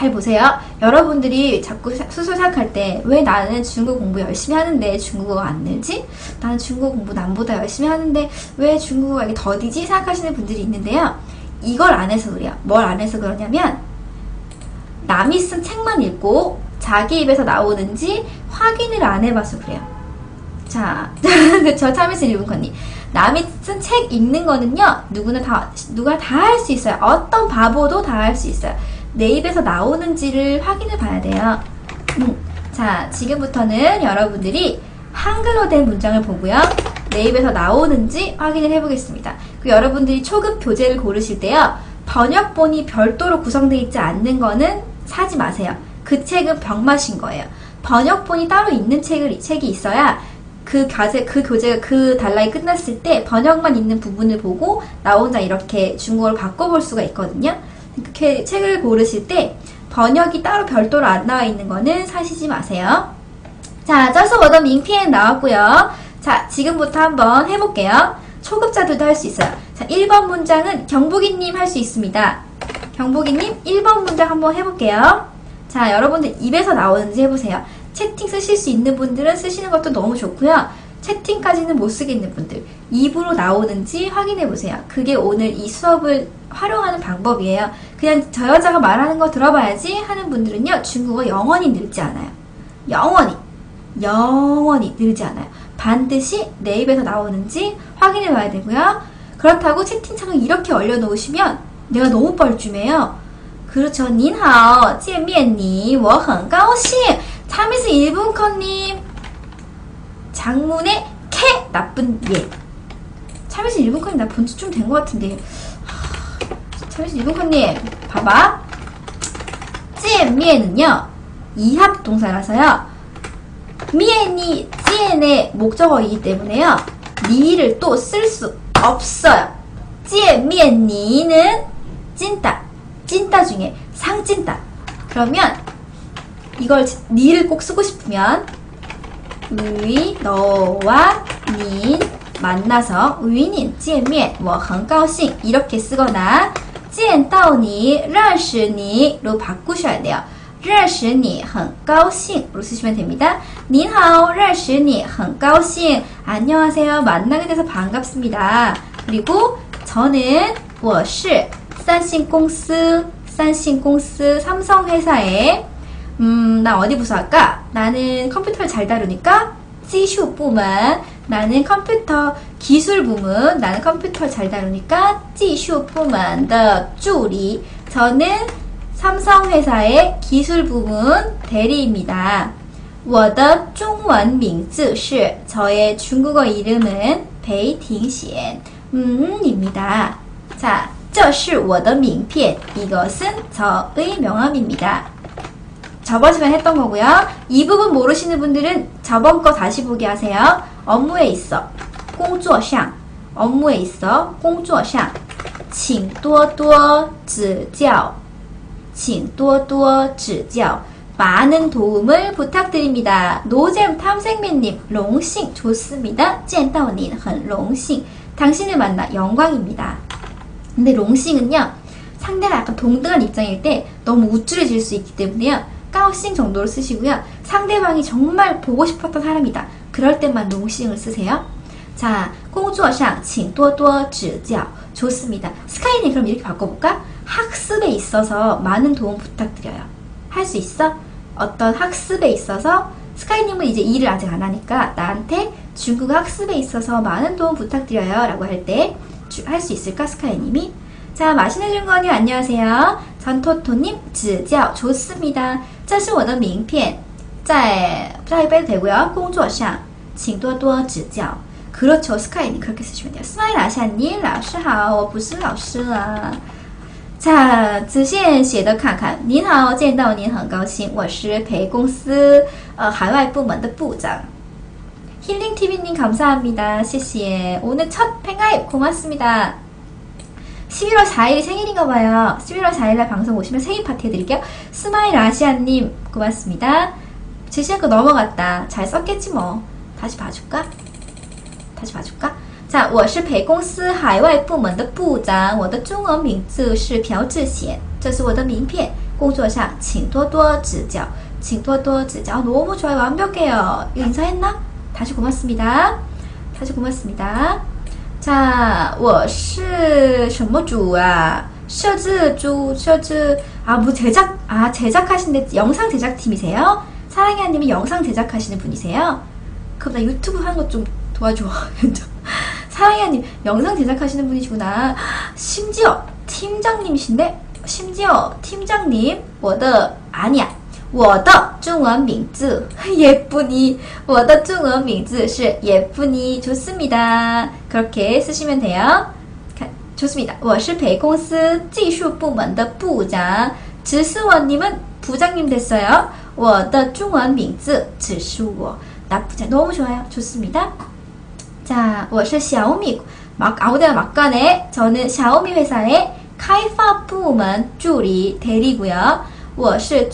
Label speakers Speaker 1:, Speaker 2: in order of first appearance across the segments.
Speaker 1: 잘 보세요. 여러분들이 자꾸 수술 생각할 때 왜 나는 중국어 공부 열심히 하는데 중국어가 안 늘지? 나는 중국어 공부 남보다 열심히 하는데 왜 중국어가 이게 더디지? 생각하시는 분들이 있는데요. 이걸 안 해서 그래요. 뭘 안 해서 그러냐면 남이 쓴 책만 읽고 자기 입에서 나오는지 확인을 안 해봐서 그래요. 자, 저 참이슬 일분커님. 남이 쓴 책 읽는 거는요, 누구나 다, 누가 다 할 수 있어요. 어떤 바보도 다 할 수 있어요. 내 입에서 나오는지를 확인해 봐야 돼요. 음, 자, 지금부터는 여러분들이 한글로 된 문장을 보고요. 내 입에서 나오는지 확인을 해보겠습니다. 그 여러분들이 초급 교재를 고르실 때요. 번역본이 별도로 구성되어 있지 않는 거는 사지 마세요. 그 책은 병맛인 거예요. 번역본이 따로 있는 책을, 책이 있어야 그 교재, 그 교재가 그 단락이 끝났을 때 번역만 있는 부분을 보고 나 혼자 이렇게 중국어를 바꿔볼 수가 있거든요. 이렇게 책을 고르실 때 번역이 따로 별도로 안 나와 있는 거는 사시지 마세요. 자, 짜서 워더 밍피엔 나왔고요. 자, 지금부터 한번 해볼게요. 초급자들도 할 수 있어요. 자, 1번 문장은 경복이님 할 수 있습니다. 경복이님 1번 문장 한번 해볼게요. 자, 여러분들 입에서 나오는지 해보세요. 채팅 쓰실 수 있는 분들은 쓰시는 것도 너무 좋고요. 채팅까지는 못 쓰겠는 분들 입으로 나오는지 확인해 보세요. 그게 오늘 이 수업을 활용하는 방법이에요. 그냥 저 여자가 말하는 거 들어봐야지 하는 분들은요. 중국어 영원히 늘지 않아요. 영원히 영원히 늘지 않아요. 반드시 내 입에서 나오는지 확인해 봐야 되고요. 그렇다고 채팅창을 이렇게 올려놓으시면 내가 너무 뻘쭘해요. 그렇죠. 您好,见面你,我很高兴. 참이스 1분커님 장문의 캐 나쁜 예. 참이신 일본칸이 나 본지 좀 된 것 같은데. 참이신 일본칸님 봐봐. 찌엔미에는요 이합 동사라서요. 미엔이 찌엔의 목적어이기 때문에요. 니를 또 쓸 수 없어요. 찌엔미엔 니는 찐따, 찐따 중에 상찐따. 그러면 이걸 니를 꼭 쓰고 싶으면 위 너와 닌 만나서 위닌 见面我很高兴 이렇게 쓰거나 见到你认识你로 바꾸셔야 돼요. 认识你很高兴로 쓰시면 됩니다. 您好,认识你很高兴 안녕하세요. 만나게 돼서 반갑습니다. 그리고 저는 我是三星公司三星公司 삼성회사의 음, 나 어디 부서 할까? 나는 컴퓨터를 잘 다루니까 지슈 부문. 나는 컴퓨터 기술 부문. 나는 컴퓨터를 잘 다루니까 지슈 부문. 더 주리. 저는 삼성 회사의 기술 부문 대리입니다. 我的中文名字是 저의 중국어 이름은 베이팅시엔 음입니다. 자, 这是我的名片. 이것은 저의 명함입니다. 저번 시간에 했던 거고요. 이 부분 모르시는 분들은 저번 거 다시 보기 하세요. 업무에 있어. 工作上 업무에 있어. 工作上 请多多指教请多多指教 많은 도움을 부탁드립니다. 노잼 탐생맨님, 롱싱 좋습니다. 见到您很荣幸. 당신을 만나 영광입니다. 근데 롱싱은요, 상대가 약간 동등한 입장일 때 너무 우쭐해질 수 있기 때문에요. 까우싱 정도로 쓰시고요. 상대방이 정말 보고 싶었던 사람이다. 그럴 때만 롱싱을 쓰세요. 자, 工作上请多多指教. 좋습니다. 스카이님 그럼 이렇게 바꿔볼까? 학습에 있어서 많은 도움 부탁드려요. 할 수 있어? 어떤 학습에 있어서 스카이님은 이제 일을 아직 안 하니까 나한테 중국어 학습에 있어서 많은 도움 부탁드려요 라고 할 때 할 수 있을까 스카이님이? 자 맛있는 중건님 안녕하세요. 전토토님 지教 좋습니다. 这是我的名片在在빼도 되고요. 工作上请多多指教 그렇죠. 스카이님 그렇게 쓰시면 돼요. 스마일 아샤님 老师好我不是老师了 자, 仔线写的看看。您好，见到您很高兴。我是陪公司呃海外部门的部长。 힐링TV님 감사합니다. 谢谢. 오늘 첫 팬가입 고맙습니다. 11월 4일이 생일인가봐요. 11월 4일날 방송 오시면 생일 파티 해드릴게요. 스마일 아시아님 고맙습니다. 제시한 거 넘어갔다. 잘 썼겠지 뭐. 다시 봐줄까? 다시 봐줄까? 在我是陪公司海外部门的部长，我的中文名字是朴智贤，这是我的名片。 工作上请多多指教请多多指教너무 좋아요 완벽해요 이거 인사했나? 다시 고맙습니다 다시 고맙습니다 자, 我是什么组啊?设置组,设置, 아, 뭐 제작, 아, 제작하시는데 영상 제작팀이세요? 사랑해 아님이 영상 제작하시는 분이세요? 그럼 나 유튜브 하는 것 좀 도와줘. 사랑해 아님 영상 제작하시는 분이시구나. 심지어 팀장님이신데? 심지어 팀장님, 我的, 아니야. 我的中文名字 예쁜이 我的中文名字是 예쁜이 좋습니다. 그렇게 쓰시면 돼요. 좋습니다. 我是培公司技术部门的部长 지수원님은 부장님 됐어요. 我的中文名字只是我나 부장 너무 좋아요. 좋습니다. 자, 我是小米 막 아무데나 막간에 저는 샤오미 회사의开发部门 助理 대리고요. 워시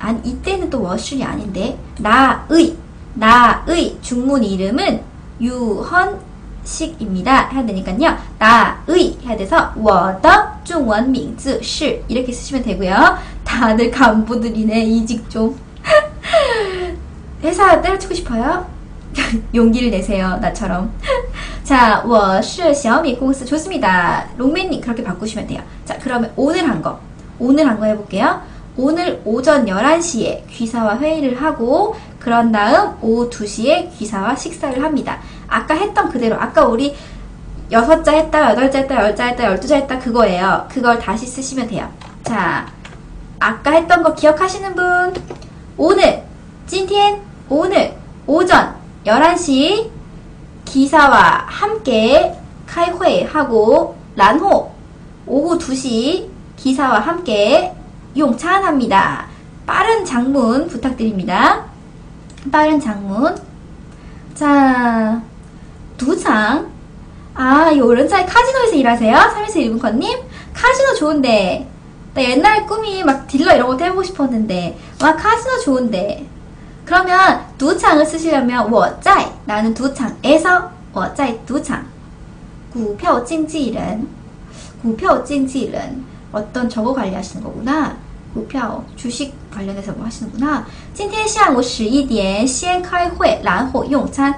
Speaker 1: 아, 이때는 또 워시 아닌데 나의 나의 중문 이름은 유헌식입니다. 해야 되니까요. 나의 해야 돼서 워더 중원 밍즈 시 이렇게 쓰시면 되고요. 다들 간부들이네 이직 좀 회사 때려치고 싶어요? 용기를 내세요 나처럼. 자, 我是 xiaomi 공스 좋습니다. 롱맨님 그렇게 바꾸시면 돼요. 자, 그러면 오늘 한 거, 오늘 한 거 해볼게요. 오늘 오전 11시에 귀사와 회의를 하고 그런 다음 오후 2시에 귀사와 식사를 합니다. 아까 했던 그대로 아까 우리 6자 했다, 8자 했다, 10자 했다, 12자 했다 그거예요. 그걸 다시 쓰시면 돼요. 자, 아까 했던 거 기억하시는 분? 오늘, 찐티엔 오늘 오전 11시 기사와 함께 카이회 하고 란호 오후 2시 기사와 함께 용찬합니다. 빠른 장문 부탁드립니다. 빠른 장문. 자, 두장. 아, 요런차에 카지노에서 일하세요? 3일째 1분컷님? 카지노 좋은데. 나 옛날 꿈이 막 딜러 이런 것도 해보고 싶었는데. 와, 카지노 좋은데. 그러면 두창을 쓰시려면 워짜이 나는 두창에서 워짜이 두창 구표 찡지일은 구표 찡지일은 어떤 저거 관리하시는 거구나 股票 주식 관련해서 뭐 하시는구나. 今天下午十一点先开会然后用餐.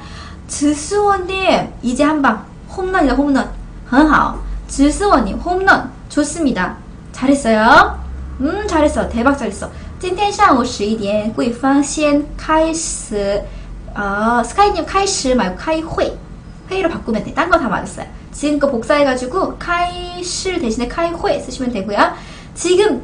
Speaker 1: 이제 한방 홈런이다 홈런. 很好. 지수원님 홈런 좋습니다. 잘했어요. 음 잘했어. 대박 잘했어. 今天上午十一点贵方先开始 어, 스카이님 开始 말고 开会 회의로 바꾸면 돼. 딴 거 다 맞았어요. 지금 거 복사해가지고 카이실 대신에 카이호에 쓰시면 되고요. 지금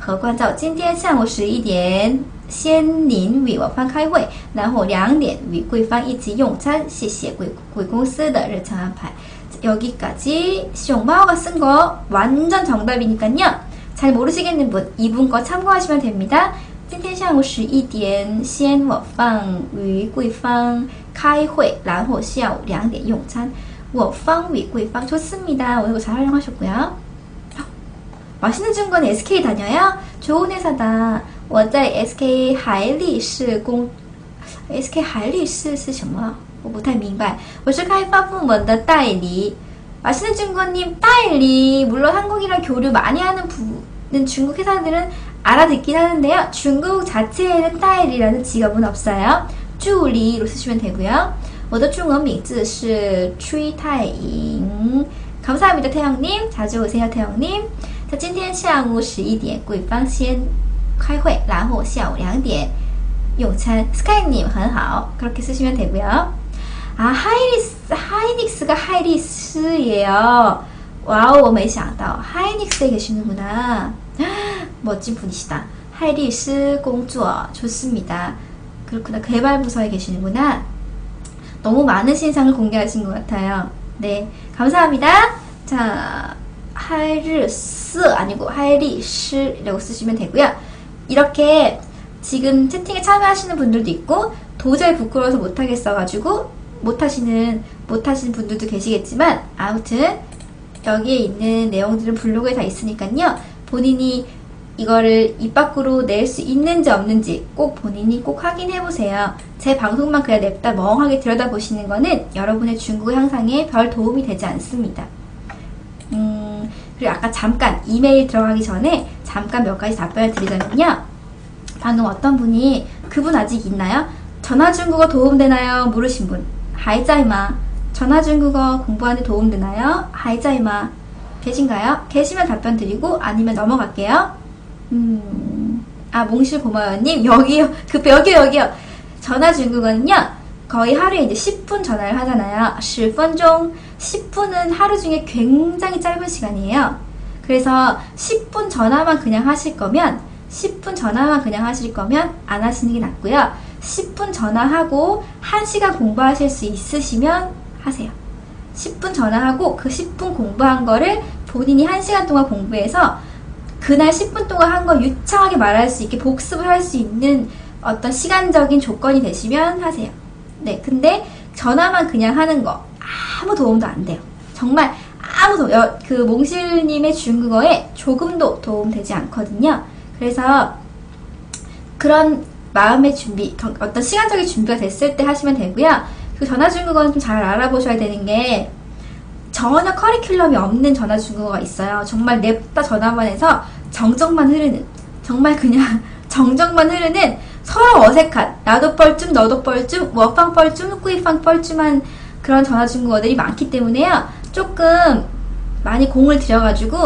Speaker 1: 和关照。今天下午十一点，先您与我方开会，然后两点与贵方一起用餐。谢谢贵贵公司的日常安排。여기까지熊猫가쓴거완전정답이니까요잘모르시겠는분이분거참고하시면됩니다今天下午十一点，先我方与贵方开会，然后下午两点用餐。我方与贵方좋습니다오늘잘활용하셨고요 맛있는증권 SK 다녀요좋은회사다我在 SK 海力士工 SK 海力士是什么？我不太明白。我是开发部门的代理。맛있는증권님代理물론한국이랑교류많이하는부중국회사들은 알아듣긴 하는데요. 중국 자체에는 타일이라는 직업은 없어요. 助理로 쓰시면 되고요. 我的中文名字是 추이타잉 감사합니다, 태영님. 자주 오세요, 태영님. 자, 今天下午十一点贵方先开会然后下午两点用餐 스카이님 很好 그렇게 쓰시면 되고요. 아, 하이리스, 하이닉스가 하이리스예요. 와우, 我没想到 하이닉스에 계시는구나. 멋진 분이시다. 하이리스 공주어 좋습니다. 그렇구나. 개발부서에 계시는구나. 너무 많은 신상을 공개하신 것 같아요. 네, 감사합니다. 자, 하이리스 아니고 하이리스라고 쓰시면 되고요. 이렇게 지금 채팅에 참여하시는 분들도 있고 도저히 부끄러워서 못하겠어가지고 못하시는 못하시는 분들도 계시겠지만 아무튼 여기에 있는 내용들은 블로그에 다 있으니까요. 본인이 이거를 입 밖으로 낼 수 있는지 없는지 꼭 본인이 꼭 확인해 보세요. 제 방송만 그냥 냅다 멍하게 들여다보시는 거는 여러분의 중국어 향상에 별 도움이 되지 않습니다. 음, 그리고 아까 잠깐 이메일 들어가기 전에 잠깐 몇 가지 답변을 드리자면요. 방금 어떤 분이 그분 아직 있나요? 전화 중국어 도움되나요? 물으신 분. 하이자이마. 전화 중국어 공부하는데 도움되나요? 하이자이마. 계신가요? 계시면 답변 드리고 아니면 넘어갈게요. 음, 아, 몽실 고마워님. 여기요. 그, 여기요, 여기요. 전화 중국어는요. 거의 하루에 이제 10분 전화를 하잖아요. 10분 중 10분은 하루 중에 굉장히 짧은 시간이에요. 그래서 10분 전화만 그냥 하실 거면 10분 전화만 그냥 하실 거면 안 하시는 게 낫고요. 10분 전화하고 1시간 공부하실 수 있으시면 하세요. 10분 전화하고 그 10분 공부한 거를 본인이 1시간 동안 공부해서 그날 10분 동안 한 거 유창하게 말할 수 있게 복습을 할 수 있는 어떤 시간적인 조건이 되시면 하세요. 네, 근데 전화만 그냥 하는 거 아무 도움도 안 돼요. 정말 아무 도, 여, 그 몽실님의 중국어에 조금도 도움되지 않거든요. 그래서 그런 마음의 준비, 어떤 시간적인 준비가 됐을 때 하시면 되고요. 그 전화 중국어는 좀 잘 알아보셔야 되는 게 전혀 커리큘럼이 없는 전화 중국어가 있어요. 정말 냅다 전화만 해서 정적만 흐르는 정말 그냥 정적만 흐르는 서로 어색한 나도 뻘쭘 너도 뻘쭘 워팡 뻘쭘 꾸이팡 뻘쭘한 그런 전화 중국어들이 많기 때문에요. 조금 많이 공을 들여가지고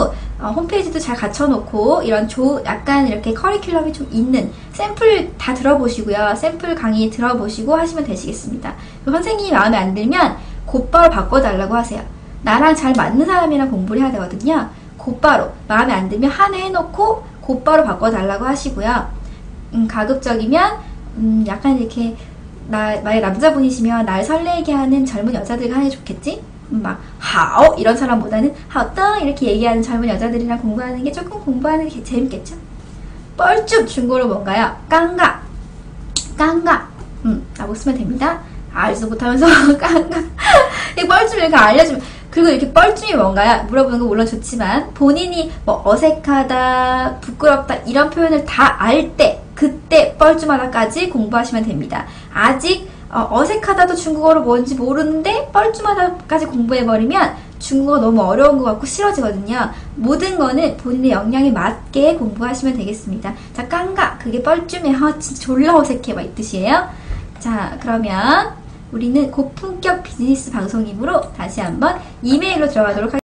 Speaker 1: 어, 홈페이지도 잘 갖춰놓고 이런 조 약간 이렇게 커리큘럼이 좀 있는 샘플 다 들어보시고요. 샘플 강의 들어보시고 하시면 되시겠습니다. 선생님이 마음에 안 들면 곧바로 바꿔달라고 하세요. 나랑 잘 맞는 사람이랑 공부를 해야 되거든요. 곧바로 마음에 안 들면 한 해 해놓고 곧바로 바꿔달라고 하시고요. 음, 가급적이면 음, 약간 이렇게 나, 만약 남자분이시면 날 설레게 하는 젊은 여자들과 하는 게 좋겠지? 막 하오 이런 사람보다는 하오땅 이렇게 얘기하는 젊은 여자들이랑 공부하는 게 조금 공부하는 게 재밌겠죠? 뻘쭘 중고로 뭔가요? 깡가 깡가 음 라고 쓰면 됩니다 알지도 못하면서 깡가 이 뻘쭘 이렇게 알려주면 그리고 이렇게 뻘쭘이 뭔가요? 물어보는 거 물론 좋지만 본인이 뭐 어색하다 부끄럽다 이런 표현을 다 알 때 그때 뻘쭘하다까지 공부하시면 됩니다 아직 어, 색하다도 중국어로 뭔지 모르는데 뻘쭘하다까지 공부해버리면 중국어 너무 어려운 것 같고 싫어지거든요. 모든 거는 본인의 역량에 맞게 공부하시면 되겠습니다. 자, 깡가. 그게 뻘쭘해. 아, 진짜 졸라 어색해. 막 이 뜻이에요. 자, 그러면 우리는 고품격 비즈니스 방송이므로 다시 한번 이메일로 들어가도록 하겠습니다.